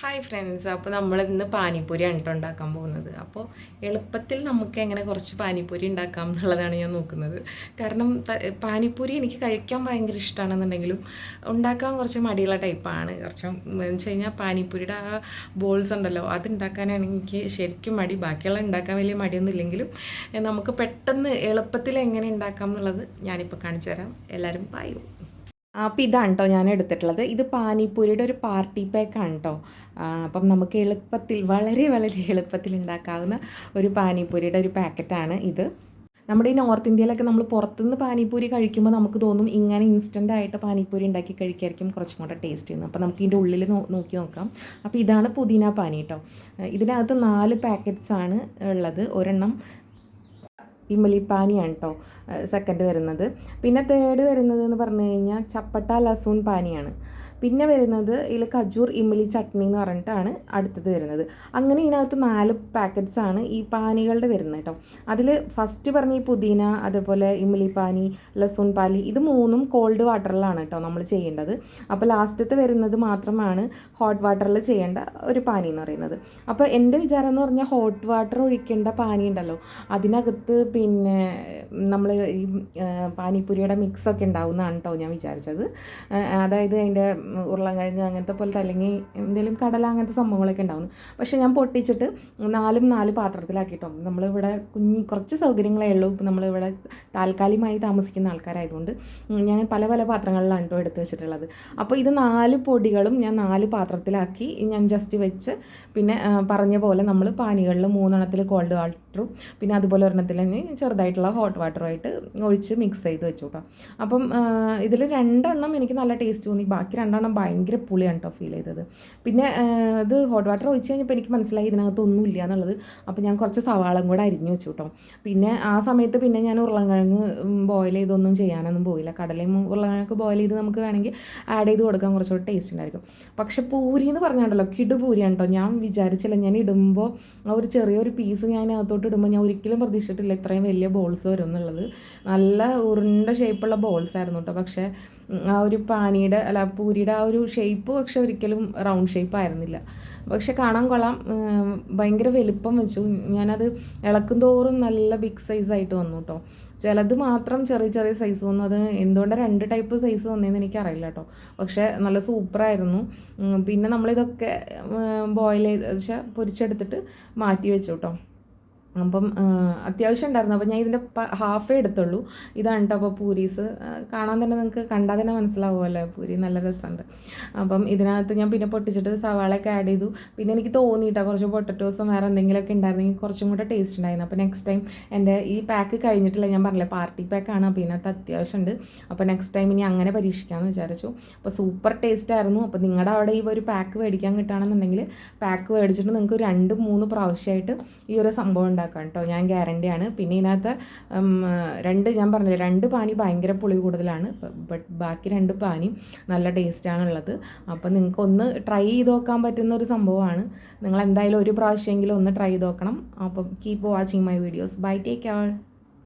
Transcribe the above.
Hi friends അപ്പോൾ നമ്മൾ ഇന്ന് പാനിപ്പൂരിയാണ് ആണ്ട്ടോ ഉണ്ടാക്കാൻ പോകുന്നത്. അപ്പോൾ എളുപ്പത്തിൽ നമുക്ക് എങ്ങനെ കുറച്ച് പാനിപ്പൂരി ഉണ്ടാക്കാം എന്നുള്ളതാണ് ഞാൻ നോക്കുന്നത്. കാരണം പാനിപ്പൂരി എനിക്ക് കഴിക്കാൻ ഭയങ്കര ഇഷ്ടമാണെന്നുണ്ടെങ്കിലും ഉണ്ടാക്കാൻ കുറച്ച് മടിയുള്ള ടൈപ്പാണ് കുറച്ച് എന്ന് വെച്ച് കഴിഞ്ഞാൽ പാനിപ്പൂരിയുടെ ആ ബോൾസ് ഉണ്ടല്ലോ അത് ഉണ്ടാക്കാനാണ് എനിക്ക് ശരിക്കും മടി. ബാക്കിയുള്ള ഉണ്ടാക്കാൻ വലിയ മടിയൊന്നും ഇല്ലെങ്കിലും നമുക്ക് പെട്ടെന്ന് എളുപ്പത്തിൽ എങ്ങനെ ഉണ്ടാക്കാം എന്നുള്ളത് ഞാനിപ്പോൾ കാണിച്ചു തരാം. എല്ലാവരും പായു അപ്പോൾ ഇതാണ് കേട്ടോ ഞാൻ എടുത്തിട്ടുള്ളത് ഇത് പാനിപ്പൂരിയുടെ ഒരു പാർട്ടി പാക്കാണ് കേട്ടോ അപ്പം നമുക്ക് എളുപ്പത്തിൽ വളരെ വളരെ എളുപ്പത്തിൽ ഉണ്ടാക്കാവുന്ന ഒരു പാനിപ്പൂരിയുടെ ഒരു പാക്കറ്റാണ് ഇത്. നമ്മുടെ ഈ നോർത്ത് ഇന്ത്യയിലൊക്കെ നമ്മൾ പുറത്തുനിന്ന് പാനിപ്പൂരി കഴിക്കുമ്പോൾ നമുക്ക് തോന്നും ഇങ്ങനെ ഇൻസ്റ്റന്റ് ആയിട്ട് പാനിപ്പൂരി ഉണ്ടാക്കി കഴിക്കായിരിക്കും കുറച്ചും കൂടെ ടേസ്റ്റ് ചെയ്യുന്നത് അപ്പോൾ നമുക്ക് ഇതിന്റെ ഉള്ളിൽ നോക്കി നോക്കാം. അപ്പോൾ ഇതാണ് പുതിന പാനി കേട്ടോ ഇതിനകത്ത് നാല് പാക്കറ്റ്സ് ആണ് ഉള്ളത്. ഒരെണ്ണം ഇമലിപ്പാനിയാണ് കേട്ടോ സെക്കൻഡ് വരുന്നത്. പിന്നെ തേർഡ് വരുന്നത് എന്ന് പറഞ്ഞു കഴിഞ്ഞാൽ ചപ്പട്ട ലസൂൺ പാനിയാണ്. പിന്നെ വരുന്നത് ഇതിൽ ഖജൂർ ഇമലി ചട്നി എന്ന് പറഞ്ഞിട്ടാണ് അടുത്തത് വരുന്നത്. അങ്ങനെ ഇതിനകത്ത് നാല് പാക്കറ്റ്സ് ആണ് ഈ പാനികളുടെ വരുന്നത് കേട്ടോ. അതിൽ ഫസ്റ്റ് പറഞ്ഞ ഈ പുതിന അതുപോലെ ഇമലി പാനി ലസൂൺ പാലി ഇത് മൂന്നും കോൾഡ് വാട്ടറിലാണ് കേട്ടോ നമ്മൾ ചെയ്യേണ്ടത്. അപ്പോൾ ലാസ്റ്റത്തെ വരുന്നത് മാത്രമാണ് ഹോട്ട് വാട്ടറിൽ ചെയ്യേണ്ട ഒരു പാനി എന്ന് പറയുന്നത്. അപ്പോൾ എന്റെ വിചാരം എന്ന് പറഞ്ഞാൽ ഹോട്ട് വാട്ടർ ഒഴിക്കേണ്ട പാനി ഉണ്ടല്ലോ അതിനകത്ത് പിന്നെ നമ്മൾ ഈ പാനിപ്പൂരിയുടെ മിക്സൊക്കെ ഉണ്ടാവുന്നതാണ് കേട്ടോ ഞാൻ വിചാരിച്ചത്. അതായത് അതിന്റെ ഉരുളൻകിഴങ്ങ് അങ്ങനത്തെ പോലത്തെ അല്ലെങ്കിൽ എന്തെങ്കിലും കടല അങ്ങനത്തെ സംഭവങ്ങളൊക്കെ ഉണ്ടാവുന്നു. പക്ഷേ ഞാൻ പൊട്ടിച്ചിട്ട് നാലും നാല് പാത്രത്തിലാക്കിയിട്ടോ നമ്മളിവിടെ കുഞ്ഞി കുറച്ച് സൗകര്യങ്ങളേ ഉള്ളൂ. നമ്മളിവിടെ താൽക്കാലികമായി താമസിക്കുന്ന ആൾക്കാരായതുകൊണ്ട് ഞാൻ പല പല പാത്രങ്ങളിലാണ് കേട്ടോ എടുത്ത് വെച്ചിട്ടുള്ളത്. അപ്പോൾ ഇത് നാല് പൊടികളും ഞാൻ നാല് പാത്രത്തിലാക്കി ഞാൻ ജസ്റ്റ് വെച്ച് പിന്നെ പറഞ്ഞ പോലെ നമ്മൾ പാനികളിൽ മൂന്നെണ്ണത്തിൽ കോൾഡ് വാട്ടറും പിന്നെ അതുപോലെ ഒരെണ്ണത്തിൽ തന്നെ ചെറുതായിട്ടുള്ള ഹോട്ട് വാട്ടറുമായിട്ട് ഒഴിച്ച് മിക്സ് ചെയ്ത് വെച്ചു കേട്ടോ അപ്പം ഇതിൽ രണ്ടെണ്ണം എനിക്ക് നല്ല ടേസ്റ്റ് തോന്നി. ബാക്കി രണ്ടെണ്ണം ഭയങ്കര പുളിയാണ് കേട്ടോ ഫീൽ ചെയ്തത്. പിന്നെ ഇത് ഹോട്ട് വാട്ടർ ഒഴിച്ച് കഴിഞ്ഞപ്പോൾ എനിക്ക് മനസ്സിലായി ഇതിനകത്ത് ഒന്നും ഇല്ല എന്നുള്ളത്. അപ്പോൾ ഞാൻ കുറച്ച് സവാളം കൂടെ അരിഞ്ഞു വെച്ചു കേട്ടോ പിന്നെ ആ സമയത്ത് പിന്നെ ഞാൻ ഉരുളൻകിഴങ്ങ് ബോയിൽ ചെയ്തൊന്നും ചെയ്യാനൊന്നും പോയില്ല. കടലയും ഉരുളൻകിഴങ്ങ് ബോയിൽ ചെയ്ത് നമുക്ക് വേണമെങ്കിൽ ആഡ് ചെയ്ത് കൊടുക്കാൻ കുറച്ചുകൂടി ടേസ്റ്റ് ഉണ്ടായിരിക്കും. പക്ഷേ പൂരി എന്ന് പറഞ്ഞാണ്ടല്ലോ കിടു പൂരിയാണ് കേട്ടോ ഞാൻ വിചാരിച്ചില്ല ഞാൻ ഇടുമ്പോൾ ആ ഒരു ചെറിയൊരു പീസ് ഞാൻ അകത്തോട്ട് ഇടുമ്പോൾ ഞാൻ ഒരിക്കലും പ്രതീക്ഷിച്ചിട്ടില്ല ഇത്രയും വലിയ ബോൾസ് വരും എന്നുള്ളത്. നല്ല ഉരുണ്ട ഷേപ്പുള്ള ബോൾസ് ആയിരുന്നു കേട്ടോ പക്ഷേ ആ ഒരു പാനിയുടെ അല്ല പൂരിയുടെ ആ ഒരു ഷേപ്പ് പക്ഷെ ഒരിക്കലും റൗണ്ട് ഷേപ്പ് ആയിരുന്നില്ല. പക്ഷെ കാണാൻ കൊള്ളാം. ഭയങ്കര വലിപ്പം വെച്ചു. ഞാനത് ഇളക്കും തോറും നല്ല ബിഗ് സൈസ് ആയിട്ട് വന്നു കേട്ടോ ചിലത് മാത്രം ചെറിയ ചെറിയ സൈസ് വന്നു. അത് എന്തുകൊണ്ടാണ് രണ്ട് ടൈപ്പ് സൈസ് വന്നതെന്ന് എനിക്കറിയില്ല കേട്ടോ പക്ഷേ നല്ല സൂപ്പറായിരുന്നു പിന്നെ നമ്മളിതൊക്കെ ബോയിൽ ചെയ്ത് വെച്ചാൽ പൊരിച്ചെടുത്തിട്ട് മാറ്റി വെച്ചു കേട്ടോ അപ്പം അത്യാവശ്യം ഉണ്ടായിരുന്നു. അപ്പോൾ ഞാൻ ഇതിന്റെ ഹാഫേ എടുത്തുള്ളൂ. ഇതാണ് കേട്ടോ അപ്പോൾ പൂരീസ്. കാണാൻ തന്നെ നിങ്ങൾക്ക് കണ്ടാൽ തന്നെ മനസ്സിലാവുമല്ലോ പൂരി നല്ല രസമുണ്ട്. അപ്പം ഇതിനകത്ത് ഞാൻ പിന്നെ പൊട്ടിച്ചിട്ട് സവാളയൊക്കെ ആഡ് ചെയ്തു. പിന്നെ എനിക്ക് തോന്നിയിട്ടാണ് കുറച്ച് പൊട്ടറ്റോസും വേറെ എന്തെങ്കിലുമൊക്കെ ഉണ്ടായിരുന്നെങ്കിൽ കുറച്ചും കൂടെ ടേസ്റ്റ് ഉണ്ടായിരുന്നു. അപ്പോൾ നെക്സ്റ്റ് ടൈം എന്റെ ഈ പാക്ക് കഴിഞ്ഞിട്ടില്ല ഞാൻ പറഞ്ഞില്ലേ പാർട്ടി പാക്കാണ് അപ്പോൾ ഇതിനകത്ത് അത്യാവശ്യമുണ്ട് അപ്പോൾ നെക്സ്റ്റ് ടൈം ഇനി അങ്ങനെ പരീക്ഷിക്കാമെന്ന് വിചാരിച്ചു. അപ്പോൾ സൂപ്പർ ടേസ്റ്റ് ആയിരുന്നു. അപ്പോൾ നിങ്ങളുടെ അവിടെ ഈ ഒരു പാക്ക് മേടിക്കാൻ കിട്ടുകയാണെന്നുണ്ടെങ്കിൽ പാക്ക് മേടിച്ചിട്ട് നിങ്ങൾക്ക് രണ്ട് മൂന്ന് പ്രാവശ്യമായിട്ട് ഈ ഒരു സംഭവം ഉണ്ടാക്കാം കേട്ടോ ഞാൻ ഗ്യാരണ്ടിയാണ് പിന്നെ ഇതിനകത്ത് രണ്ട് ഞാൻ പറഞ്ഞത് രണ്ട് പാനി ഭയങ്കര പുളി കൂടുതലാണ്. ബട്ട് ബാക്കി രണ്ട് പാനി നല്ല ടേസ്റ്റാണുള്ളത് അപ്പോൾ നിങ്ങൾക്ക് ഒന്ന് ട്രൈ ചെയ്ത് നോക്കാൻ പറ്റുന്ന ഒരു സംഭവമാണ്. നിങ്ങൾ എന്തായാലും ഒരു പ്രാവശ്യമെങ്കിലും ഒന്ന് ട്രൈ ചെയ്ത് നോക്കണം. അപ്പം keep watching my videos bye take care